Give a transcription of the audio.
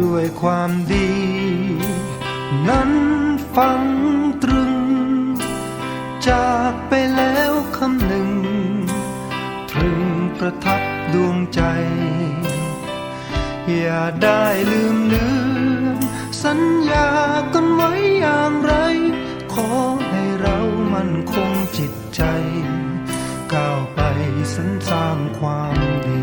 ด้วยความดี นั้นฟังตรึง จากไปแล้วคำหนึ่ง ตรึงประทับดวงใจ อย่าได้ลืมเลือนสัญญากันไว้อย่างไร ขอให้เรามั่นคงจิตใจ ก้าวไปสรรสร้างความดี